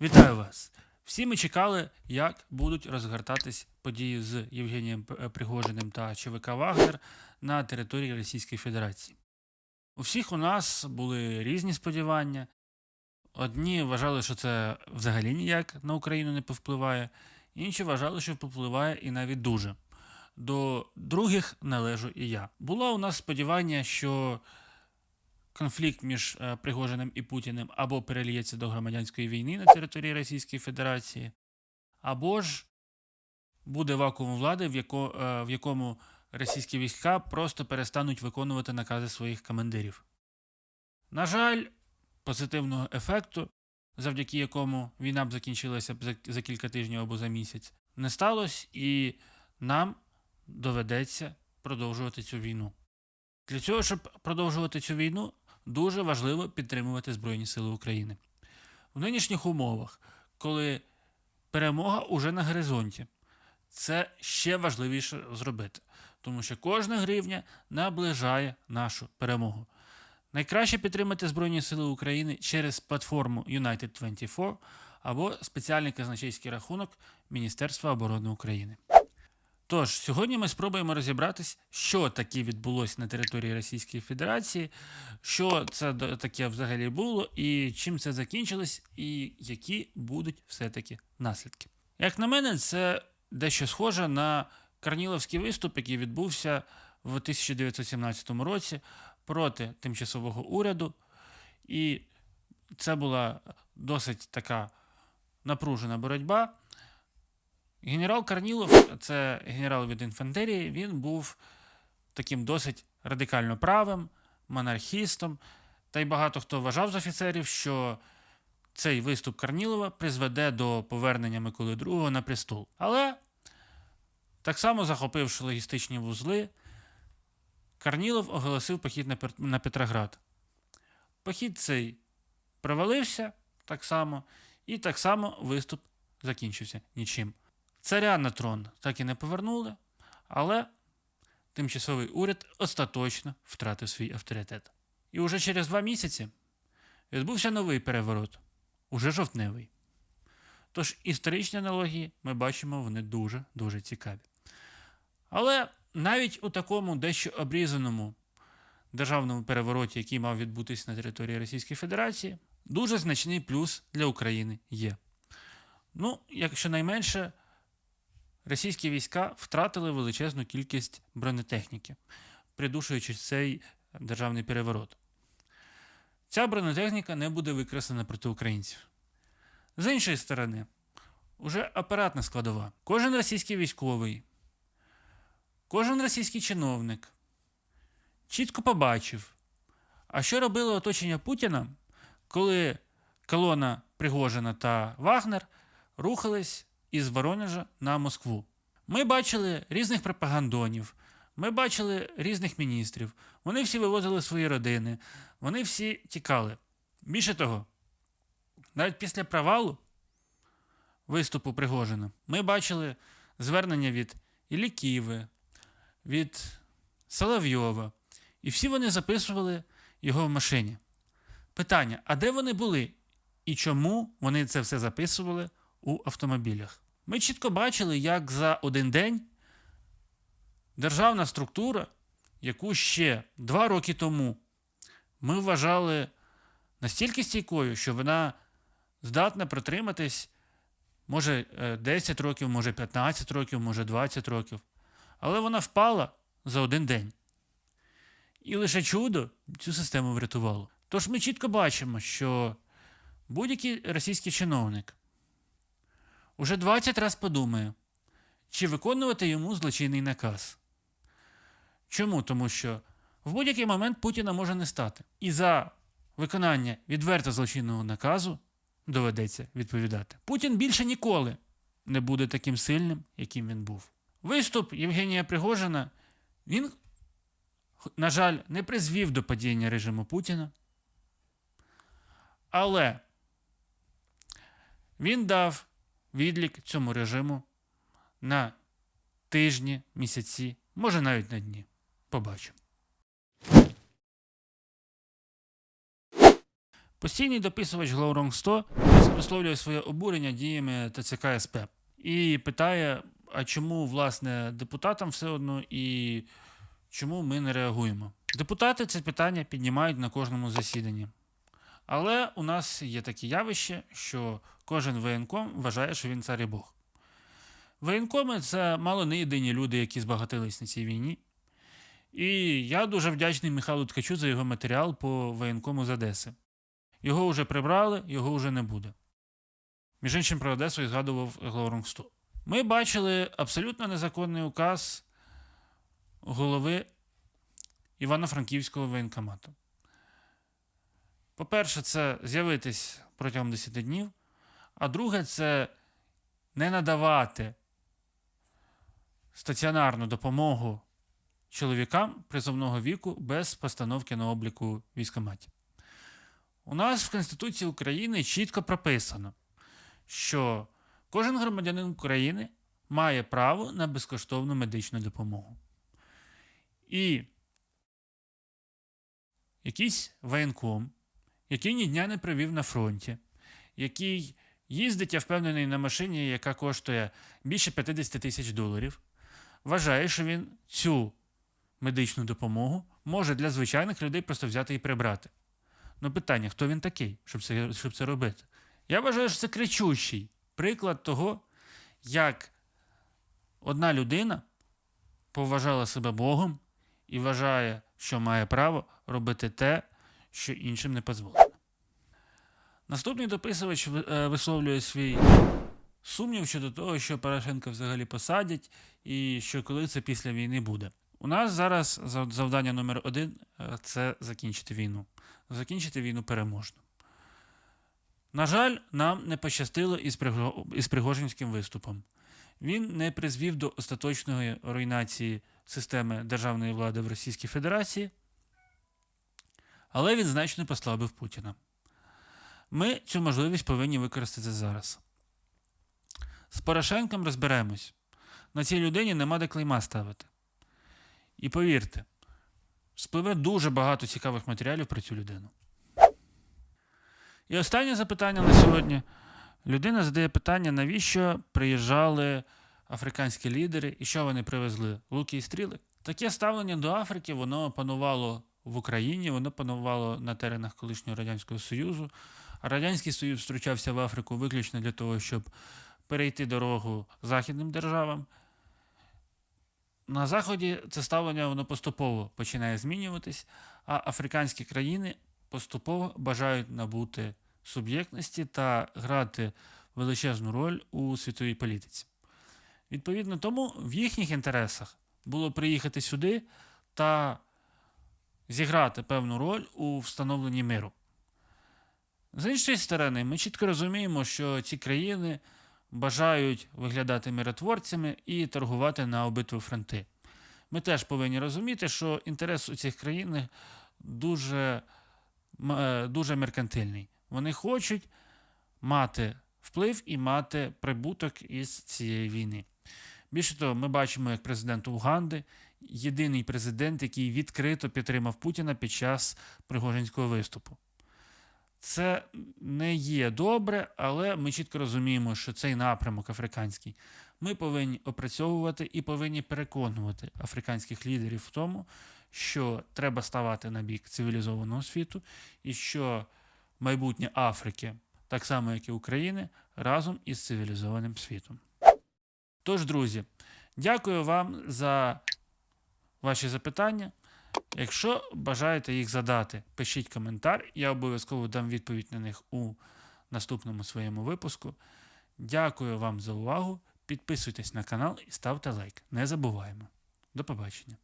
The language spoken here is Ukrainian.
Вітаю вас! Всі ми чекали, як будуть розгортатись події з Євгенієм е, Пригожиним та ЧВК Вагнер на території Російської Федерації. У всіх у нас були різні сподівання. Одні вважали, що це взагалі ніяк на Україну не повпливає, інші вважали, що повпливає і навіть дуже. До других належу і я. Було у нас сподівання, що конфлікт між е, Пригожиним і Путіним або переліється до громадянської війни на території Російської Федерації, або ж буде вакуум влади, в, яко, е, в якому російські війська просто перестануть виконувати накази своїх командирів. На жаль, позитивного ефекту, завдяки якому війна б закінчилася б за, за кілька тижнів або за місяць, не сталося, і нам доведеться продовжувати цю війну. Для цього, щоб продовжувати цю війну, дуже важливо підтримувати Збройні Сили України. В нинішніх умовах, коли перемога уже на горизонті, це ще важливіше зробити, тому що кожна гривня наближає нашу перемогу. Найкраще підтримати Збройні Сили України через платформу United 24 або спеціальний казначейський рахунок Міністерства оборони України. Тож, сьогодні ми спробуємо розібратись, що таке відбулося на території Російської Федерації, що це таке взагалі було, і чим це закінчилось, і які будуть все-таки наслідки. Як на мене, це дещо схоже на Карніловський виступ, який відбувся в 1917 році проти тимчасового уряду, і це була досить така напружена боротьба. Генерал Карнілов, це генерал від інфантерії, він був таким досить радикально правим, монархістом. Та й багато хто вважав з офіцерів, що цей виступ Карнілова призведе до повернення Миколи II на престол. Але так само захопивши логістичні вузли, Карнілов оголосив похід на Петроград. Похід цей провалився так само, і так само виступ закінчився нічим. Царя на трон так і не повернули, але тимчасовий уряд остаточно втратив свій авторитет. І уже через два місяці відбувся новий переворот, уже жовтневий. Тож історичні аналогії ми бачимо, вони дуже-дуже цікаві. Але навіть у такому дещо обрізаному державному перевороті, який мав відбутися на території Російської Федерації, дуже значний плюс для України є. Ну, якщо найменше, російські війська втратили величезну кількість бронетехніки, придушуючи цей державний переворот. Ця бронетехніка не буде використана проти українців. З іншої сторони, уже апаратна складова. Кожен російський військовий, кожен російський чиновник чітко побачив, а що робило оточення Путіна, коли колона Пригожина та Вагнер рухались із Воронежа на Москву. Ми бачили різних пропагандонів, ми бачили різних міністрів. Вони всі вивозили свої родини, вони всі тікали. Більше того, навіть після провалу виступу Пригожина ми бачили звернення від Іллі Киви, від Соловйова, і всі вони записували його в машині. Питання: а де вони були? І чому вони це все записували у автомобілях? Ми чітко бачили, як за один день державна структура, яку ще два роки тому ми вважали настільки стійкою, що вона здатна протриматись, може е, 10 років, може 15 років, може 20 років. Але вона впала за один день. І лише чудо цю систему врятувало. Тож ми чітко бачимо, що будь-який російський чиновник уже 20 разів подумає, чи виконувати йому злочинний наказ. Чому? Тому що в будь-який момент Путіна може не стати. І за виконання відверто злочинного наказу доведеться відповідати. Путін більше ніколи не буде таким сильним, яким він був. Виступ Євгенія Пригожина, він, на жаль, не призвів до падіння режиму Путіна. Але він дав відлік цьому режиму на тижні, місяці, може навіть на дні. Побачимо. Постійний дописувач Глаурong 100 висловлює своє обурення діями ТЦК СП і питає, а чому власне депутатам все одно і чому ми не реагуємо. Депутати це питання піднімають на кожному засіданні. Але у нас є таке явище, що кожен воєнком вважає, що він цар і Бог. Воєнкоми це мало не єдині люди, які збагатились на цій війні. І я дуже вдячний Михайлу Ткачу за його матеріал по воєнкому з Одеси. Його вже прибрали, його вже не буде. Між іншим про Одесу і згадував Глорунг 100. Ми бачили абсолютно незаконний указ голови Івано-Франківського воєнкомату. По-перше, це з'явитись протягом 10 днів, а друге, це не надавати стаціонарну допомогу чоловікам призовного віку без постановки на обліку військоматів. У нас в Конституції України чітко прописано, що кожен громадянин України має право на безкоштовну медичну допомогу. І якийсь воєнком, який ні дня не провів на фронті, який їздить, я впевнений, на машині, яка коштує більше 50 тисяч доларів, вважає, що він цю медичну допомогу може для звичайних людей просто взяти і прибрати. Ну, питання, хто він такий, щоб це, щоб це робити? Я вважаю, що це кричущий приклад того, як одна людина поважала себе Богом і вважає, що має право робити те, що іншим не дозволено. Наступний дописувач е, висловлює свій сумнів щодо того, що Порошенка взагалі посадять, і що коли це після війни буде. У нас зараз завдання номер один е, це закінчити війну. Закінчити війну переможно. На жаль, нам не пощастило із Пригожинським виступом. Він не призвів до остаточної руйнації системи державної влади в Російській Федерації, але він значно послабив Путіна. Ми цю можливість повинні використати зараз. З Порошенком розберемось. На цій людині нема де клейма ставити. І повірте, спливе дуже багато цікавих матеріалів про цю людину. І останнє запитання на сьогодні. Людина задає питання, навіщо приїжджали африканські лідери і що вони привезли? Луки і стріли? Таке ставлення до Африки воно панувало в Україні, воно панувало на теренах колишнього Радянського Союзу. Радянський Союз втручався в Африку виключно для того, щоб перейти дорогу західним державам. На Заході це ставлення воно поступово починає змінюватись, а африканські країни поступово бажають набути суб'єктності та грати величезну роль у світовій політиці. Відповідно тому, в їхніх інтересах було приїхати сюди та зіграти певну роль у встановленні миру. З іншої сторони, ми чітко розуміємо, що ці країни бажають виглядати миротворцями і торгувати на обидві фронти. Ми теж повинні розуміти, що інтерес у цих країн дуже, е, дуже меркантильний. Вони хочуть мати вплив і мати прибуток із цієї війни. Більше того, ми бачимо, як президент Уганди, єдиний президент, який відкрито підтримав Путіна під час Пригожинського виступу. Це не є добре, але ми чітко розуміємо, що цей напрямок африканський ми повинні опрацьовувати і повинні переконувати африканських лідерів в тому, що треба ставати на бік цивілізованого світу, і що майбутнє Африки, так само як і України, разом із цивілізованим світом. Тож, друзі, дякую вам за ваші запитання. Якщо бажаєте їх задати, пишіть коментар, я обов'язково дам відповідь на них у наступному своєму випуску. Дякую вам за увагу. Підписуйтесь на канал і ставте лайк. Не забуваємо. До побачення.